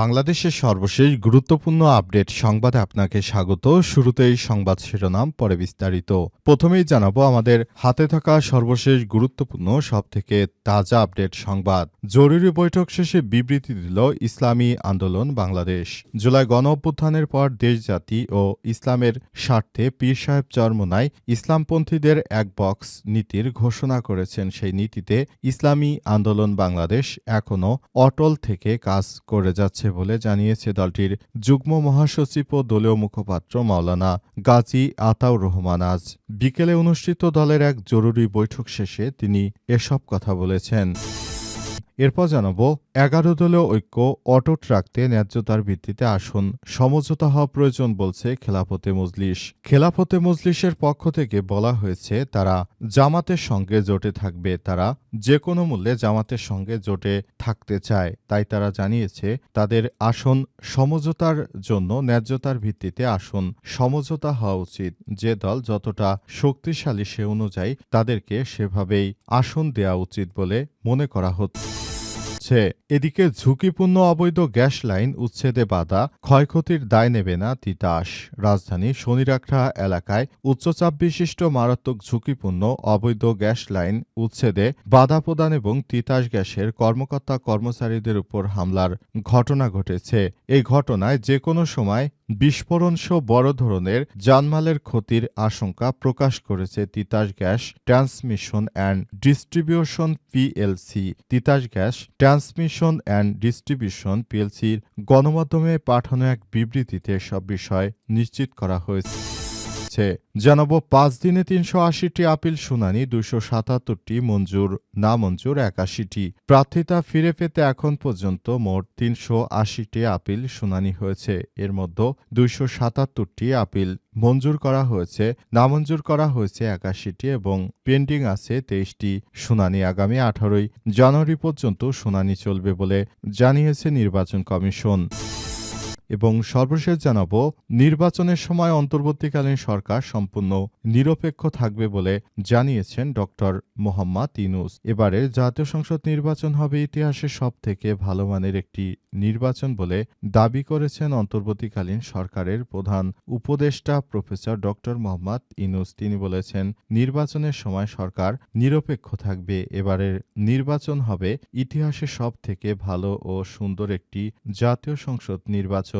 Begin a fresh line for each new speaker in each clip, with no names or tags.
বাংলাদেশের সর্বশেষ গুরুত্বপূর্ণ আপডেট সংবাদে আপনাকে স্বাগত শুরুতেই সংবাদ শিরোনাম পরে বিস্তারিত প্রথমেই জানাবো আমাদের হাতে থাকা সর্বশেষ গুরুত্বপূর্ণ সবথেকে তাজা আপডেট সংবাদ জরুরি বৈঠক শেষে বিবৃতি দিল ইসলামী আন্দোলন বাংলাদেশ জুলাই গণ অভ্যুত্থানের পর দেশ জাতি ও ইসলামের স্বার্থে পীর সাহেব চরমোনায় ইসলামপন্থীদের এক বক্স নীতির ঘোষণা করেছেন সেই নীতিতে ইসলামী আন্দোলন বাংলাদেশ এখনও অটল থেকে কাজ করে যাচ্ছে যাচ্ছে বলে জানিয়েছে দলটির যুগ্ম মহাসচিব ও দলীয় মুখপাত্র মাওলানা গাজী আতাউর রহমান আজ বিকেলে অনুষ্ঠিত দলের এক জরুরি বৈঠক শেষে তিনি এসব কথা বলেছেন এরপর জানাবো এগারো দলীয় ঐক্য অটুট রাখতে ন্যায্যতার ভিত্তিতে আসন সমঝোতা হওয়া প্রয়োজন বলছে খেলাফতে মজলিস খেলাফতে মজলিসের পক্ষ থেকে বলা হয়েছে তারা জামাতের সঙ্গে জোটে থাকবে তারা যে কোনো মূল্যে জামাতের সঙ্গে জোটে থাকতে চায় তাই তারা জানিয়েছে তাদের আসন সমঝোতার জন্য ন্যায্যতার ভিত্তিতে আসন সমঝোতা হওয়া উচিত যে দল যতটা শক্তিশালী সে অনুযায়ী তাদেরকে সেভাবেই আসন দেয়া উচিত বলে মনে করা হচ্ছে হচ্ছে এদিকে ঝুঁকিপূর্ণ অবৈধ গ্যাস লাইন উচ্ছেদে বাধা ক্ষয়ক্ষতির দায় নেবে না তিতাস রাজধানী শনিরাখড়া এলাকায় উচ্চচাপ বিশিষ্ট মারাত্মক ঝুঁকিপূর্ণ অবৈধ গ্যাস লাইন উচ্ছেদে বাধা প্রদান এবং তিতাস গ্যাসের কর্মকর্তা কর্মচারীদের উপর হামলার ঘটনা ঘটেছে এই ঘটনায় যে কোনো সময় বিস্ফোরণসহ বড় ধরনের জানমালের ক্ষতির আশঙ্কা প্রকাশ করেছে Titas gas transmission and distribution PLC Titas gas trans transmission and distribution পিএলসির গণমাধ্যমে পাঠানো এক বিবৃতিতে সব বিষয় নিশ্চিত করা হয়েছে হয়েছে জানাবো পাঁচ দিনে তিনশো আশিটি আপিল শুনানি দুশো সাতাত্তরটি মঞ্জুর না মঞ্জুর একাশিটি প্রার্থিতা ফিরে পেতে এখন পর্যন্ত মোট তিনশো আশিটি আপিল শুনানি হয়েছে এর মধ্যে দুইশো সাতাত্তরটি আপিল মঞ্জুর করা হয়েছে নামঞ্জুর করা হয়েছে একাশিটি এবং পেন্ডিং আছে তেইশটি শুনানি আগামী আঠারোই জানুয়ারি পর্যন্ত শুনানি চলবে বলে জানিয়েছে নির্বাচন কমিশন এবং সর্বশেষ জানাব নির্বাচনের সময় অন্তর্বর্তীকালীন সরকার সম্পূর্ণ নিরপেক্ষ থাকবে বলে জানিয়েছেন ড মোহাম্মদ ইনুস এবারের জাতীয় সংসদ নির্বাচন হবে ইতিহাসের সব থেকে ভালো মানের একটি নির্বাচন বলে দাবি করেছেন অন্তর্বর্তীকালীন সরকারের প্রধান উপদেষ্টা প্রফেসর ড মোহাম্মদ ইনুস তিনি বলেছেন নির্বাচনের সময় সরকার নিরপেক্ষ থাকবে এবারের নির্বাচন হবে ইতিহাসের সব থেকে ভালো ও সুন্দর একটি জাতীয় সংসদ নির্বাচন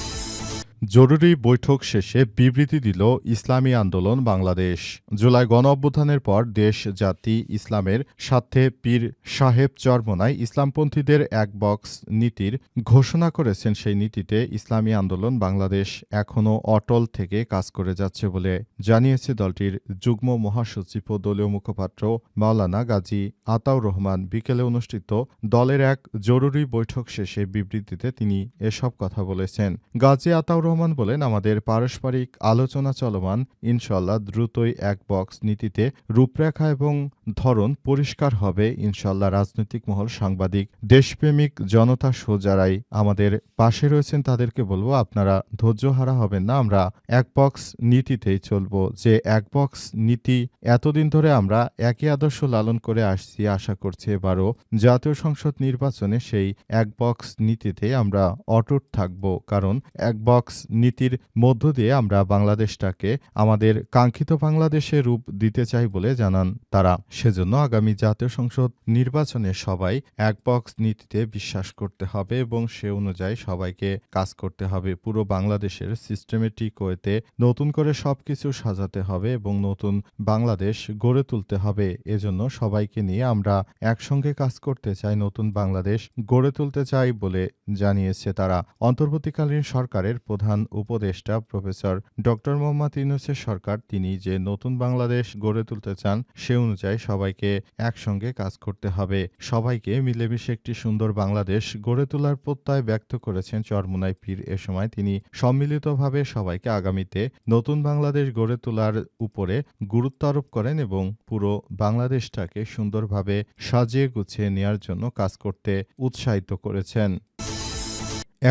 জরুরি বৈঠক শেষে বিবৃতি দিল ইসলামী আন্দোলন বাংলাদেশ জুলাই গণ অভ্যুত্থানের পর দেশ জাতি ইসলামের সাথে পীর সাহেব চরমনায় ইসলামপন্থীদের এক বক্স নীতির ঘোষণা করেছেন সেই নীতিতে ইসলামী আন্দোলন বাংলাদেশ এখনও অটল থেকে কাজ করে যাচ্ছে বলে জানিয়েছে দলটির যুগ্ম মহাসচিব ও দলীয় মুখপাত্র মাওলানা গাজী আতাউর রহমান বিকেলে অনুষ্ঠিত দলের এক জরুরি বৈঠক শেষে বিবৃতিতে তিনি এসব কথা বলেছেন গাজী আতাউর রহমান বলেন আমাদের পারস্পরিক আলোচনা চলমান ইনশাল্লাহ দ্রুতই এক বক্স নীতিতে রূপরেখা এবং ধরন পরিষ্কার হবে ইনশাল্লাহ রাজনৈতিক মহল সাংবাদিক দেশপ্রেমিক জনতা সোজারাই আমাদের পাশে রয়েছেন তাদেরকে বলবো আপনারা ধৈর্য হারা হবেন না আমরা এক বক্স নীতিতেই চলব যে এক বক্স নীতি এতদিন ধরে আমরা একই আদর্শ লালন করে আসছি আশা করছি এবারও জাতীয় সংসদ নির্বাচনে সেই এক বক্স নীতিতে আমরা অটুট থাকব কারণ এক বক্স নীতির মধ্য দিয়ে আমরা বাংলাদেশটাকে আমাদের কাঙ্ক্ষিত বাংলাদেশে রূপ দিতে চাই বলে জানান তারা সেজন্য আগামী জাতীয় সংসদ নির্বাচনে সবাই এক পক্ষ নীতিতে বিশ্বাস করতে হবে এবং সে অনুযায়ী সবাইকে কাজ করতে হবে পুরো বাংলাদেশের সিস্টেমেটিক ওয়েতে নতুন করে সব কিছু সাজাতে হবে এবং নতুন বাংলাদেশ গড়ে তুলতে হবে এজন্য সবাইকে নিয়ে আমরা একসঙ্গে কাজ করতে চাই নতুন বাংলাদেশ গড়ে তুলতে চাই বলে জানিয়েছে তারা অন্তর্বর্তীকালীন সরকারের প্রধান প্রধান উপদেষ্টা প্রফেসর ড মোহাম্মদ ইউনুসের সরকার তিনি যে নতুন বাংলাদেশ গড়ে তুলতে চান সে অনুযায়ী সবাইকে একসঙ্গে কাজ করতে হবে সবাইকে মিলেমিশে একটি সুন্দর বাংলাদেশ গড়ে তোলার প্রত্যয় ব্যক্ত করেছেন চরমুনাই পীর এ সময় তিনি সম্মিলিতভাবে সবাইকে আগামীতে নতুন বাংলাদেশ গড়ে তোলার উপরে গুরুত্ব আরোপ করেন এবং পুরো বাংলাদেশটাকে সুন্দরভাবে সাজিয়ে গুছিয়ে নেওয়ার জন্য কাজ করতে উৎসাহিত করেছেন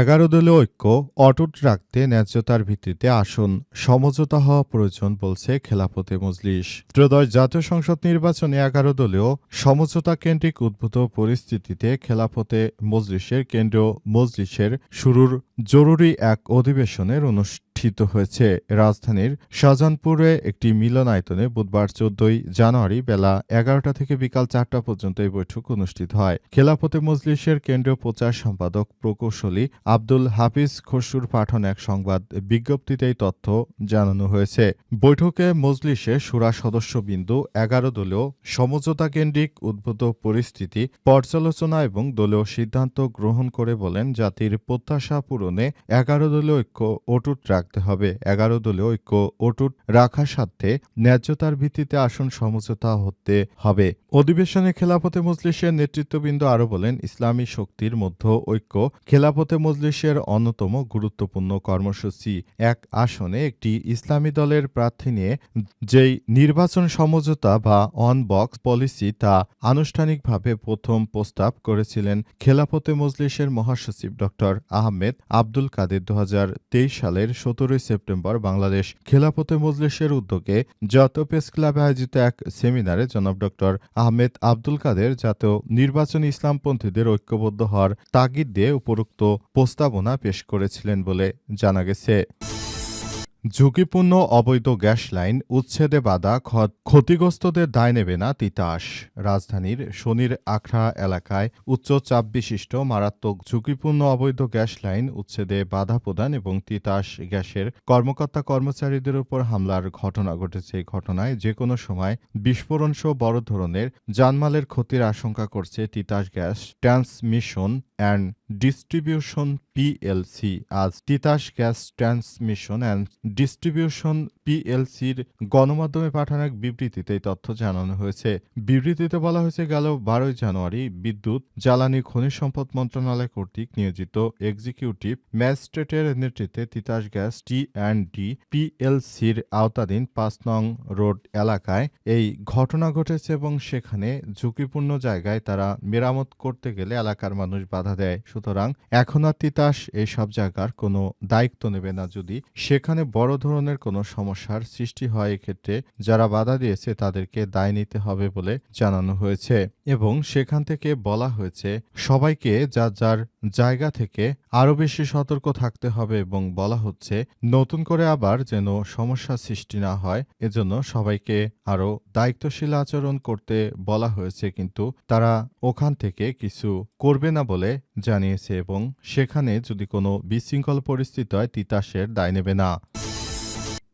এগারো দলীয় ঐক্য অটুট রাখতে ন্যায্যতার ভিত্তিতে আসন সমঝোতা হওয়া প্রয়োজন বলছে খেলাফতে মজলিস ত্রয়োদশ জাতীয় সংসদ নির্বাচনে এগারো দলীয় সমঝোতা কেন্দ্রিক উদ্ভূত পরিস্থিতিতে খেলাফতে মজলিসের কেন্দ্রীয় মজলিসের শুরুর জরুরি এক অধিবেশনের অনুষ্ঠান অনুষ্ঠিত হয়েছে রাজধানীর শাহজাহানপুরে একটি মিলনায়তনে বুধবার চোদ্দই জানুয়ারি বেলা এগারোটা থেকে বিকাল চারটা পর্যন্ত এই বৈঠক অনুষ্ঠিত হয় খেলাফতে মজলিসের কেন্দ্রীয় প্রচার সম্পাদক প্রকৌশলী আব্দুল হাফিজ খসুর পাঠন এক সংবাদ বিজ্ঞপ্তিতে এই তথ্য জানানো হয়েছে বৈঠকে মজলিসে সুরা সদস্যবিন্দু এগারো দলীয় সমঝোতা কেন্দ্রিক উদ্ভূত পরিস্থিতি পর্যালোচনা এবং দলীয় সিদ্ধান্ত গ্রহণ করে বলেন জাতির প্রত্যাশা পূরণে এগারো দলীয় ঐক্য অটুট রাখা রাখতে হবে এগারো দলে ঐক্য অটুট রাখার স্বার্থে ন্যায্যতার ভিত্তিতে আসন সমঝোতা হতে হবে অধিবেশনে খেলাপথে মজলিসের নেতৃত্ববৃন্দ আরও বলেন ইসলামী শক্তির মধ্য ঐক্য খেলাপথে মজলিসের অন্যতম গুরুত্বপূর্ণ কর্মসূচি এক আসনে একটি ইসলামী দলের প্রার্থী নিয়ে যেই নির্বাচন সমঝোতা বা অন বক্স পলিসি তা আনুষ্ঠানিকভাবে প্রথম প্রস্তাব করেছিলেন খেলাপথে মজলিসের মহাসচিব ড আহমেদ আব্দুল কাদের দু সালের ষোলো সতেরোই সেপ্টেম্বর বাংলাদেশ খেলাফতে মজলিসের উদ্যোগে জাতীয় প্রেস ক্লাবে আয়োজিত এক সেমিনারে জনাব ডক্টর আহমেদ আব্দুল কাদের জাতীয় নির্বাচনী ইসলামপন্থীদের ঐক্যবদ্ধ হওয়ার তাগিদ দিয়ে উপরোক্ত প্রস্তাবনা পেশ করেছিলেন বলে জানা গেছে ঝুঁকিপূর্ণ অবৈধ গ্যাস লাইন উচ্ছেদে বাধা ক্ষতিগ্রস্তদের দায় নেবে না তিতাস রাজধানীর শনির আখড়া এলাকায় উচ্চ চাপ বিশিষ্ট মারাত্মক ঝুঁকিপূর্ণ অবৈধ গ্যাস লাইন উচ্ছেদে বাধা প্রদান এবং তিতাস গ্যাসের কর্মকর্তা কর্মচারীদের উপর হামলার ঘটনা ঘটেছে এই ঘটনায় যে কোনো সময় বিস্ফোরণসহ বড় ধরনের জানমালের ক্ষতির আশঙ্কা করছে Titas gas transmission and distribution PLC আজ Titas gas transmission and distribution পিএলসির গণমাধ্যমে পাঠানো এক বিবৃতিতে এই তথ্য জানানো হয়েছে বিবৃতিতে বলা হয়েছে গেল বারোই জানুয়ারি বিদ্যুৎ জ্বালানি খনিজ সম্পদ মন্ত্রণালয় কর্তৃক নিয়োজিত এক্সিকিউটিভ ম্যাজিস্ট্রেটের নেতৃত্বে Titas gas T and D পিএলসির আওতাধীন পাঁচ নং রোড এলাকায় এই ঘটনা ঘটেছে এবং সেখানে ঝুঁকিপূর্ণ জায়গায় তারা মেরামত করতে গেলে এলাকার মানুষ বাধা দেয় সুতরাং এখন আর তিতাস এসব জায়গার কোনো দায়িত্ব নেবে না যদি সেখানে বড় ধরনের কোনো সমস্যা সমস্যার সৃষ্টি হয় এক্ষেত্রে যারা বাধা দিয়েছে তাদেরকে দায় নিতে হবে বলে জানানো হয়েছে এবং সেখান থেকে বলা হয়েছে সবাইকে যা যার জায়গা থেকে আরও বেশি সতর্ক থাকতে হবে এবং বলা হচ্ছে নতুন করে আবার যেন সমস্যা সৃষ্টি না হয় এজন্য সবাইকে আরও দায়িত্বশীল আচরণ করতে বলা হয়েছে কিন্তু তারা ওখান থেকে কিছু করবে না বলে জানিয়েছে এবং সেখানে যদি কোনো বিশৃঙ্খল পরিস্থিতি হয় তিতাসের দায় নেবে না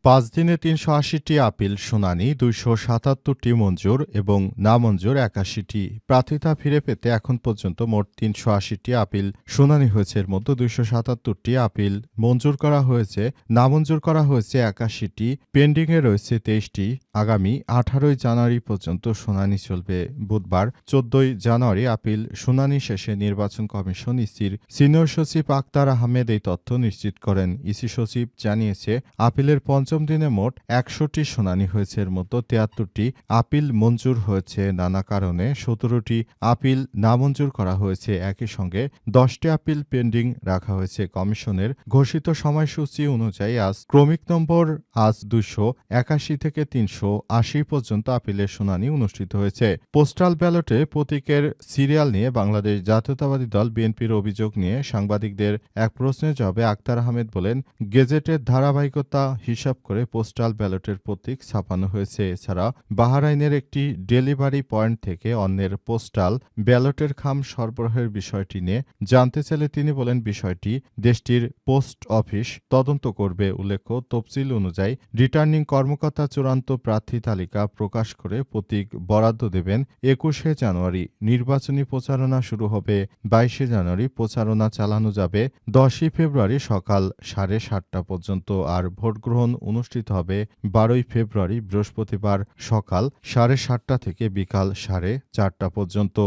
পাঁচ দিনে তিনশো আশিটি আপিল শুনানি দুইশো সাতাত্তরটি মঞ্জুর এবং নামঞ্জুর একাশিটি প্রার্থিতা ফিরে পেতে এখন পর্যন্ত মোট তিনশো আশিটি আপিল শুনানি হয়েছে এর মধ্যে দুইশো সাতাত্তরটি আপিল মঞ্জুর করা হয়েছে নামঞ্জুর করা হয়েছে একাশিটি পেন্ডিংয়ে রয়েছে তেইশটি আগামী আঠারোই জানুয়ারি পর্যন্ত শুনানি চলবে বুধবার চোদ্দই জানুয়ারি আপিল শুনানি শেষে নির্বাচন কমিশন ইসির সিনিয়র সচিব আক্তার আহমেদ এই তথ্য নিশ্চিত করেন ইসি সচিব জানিয়েছে আপিলের পঞ্চম দিনে মোট একশোটি শুনানি হয়েছে এর মতো তিয়াত্তরটি আপিল মঞ্জুর হয়েছে নানা কারণে সতেরোটি আপিল নামঞ্জুর করা হয়েছে একই সঙ্গে দশটি আপিল পেন্ডিং রাখা হয়েছে কমিশনের ঘোষিত সময়সূচি অনুযায়ী আজ ক্রমিক নম্বর আজ দুশো একাশি থেকে তিনশো আশি পর্যন্ত আপিলের শুনানি অনুষ্ঠিত হয়েছে পোস্টাল ব্যালটে প্রতীকের সিরিয়াল নিয়ে বাংলাদেশ জাতীয়তাবাদী দল বিএনপির অভিযোগ নিয়ে সাংবাদিকদের এক প্রশ্নের জবাবে আক্তার আহমেদ বলেন গেজেটের ধারাবাহিকতা হিসাব করে পোস্টাল ব্যালটের প্রতীক ছাপানো হয়েছে এছাড়া বাহারাইনের একটি ডেলিভারি পয়েন্ট থেকে অন্যের পোস্টাল ব্যালটের খাম সরবরাহের বিষয়টি নিয়ে জানতে চাইলে তিনি বলেন বিষয়টি দেশটির পোস্ট অফিস তদন্ত করবে উল্লেখ্য তফসিল অনুযায়ী রিটার্নিং কর্মকর্তা চূড়ান্ত প্রার্থী তালিকা প্রকাশ করে প্রতীক বরাদ্দ দেবেন একুশে জানুয়ারি নির্বাচনী প্রচারণা শুরু হবে বাইশে জানুয়ারি প্রচারণা চালানো যাবে দশই ফেব্রুয়ারি সকাল সাড়ে সাতটা পর্যন্ত আর ভোটগ্রহণ অনুষ্ঠিত হবে বারোই ফেব্রুয়ারি বৃহস্পতিবার সকাল সাড়ে সাতটা থেকে বিকাল সাড়ে চারটা পর্যন্ত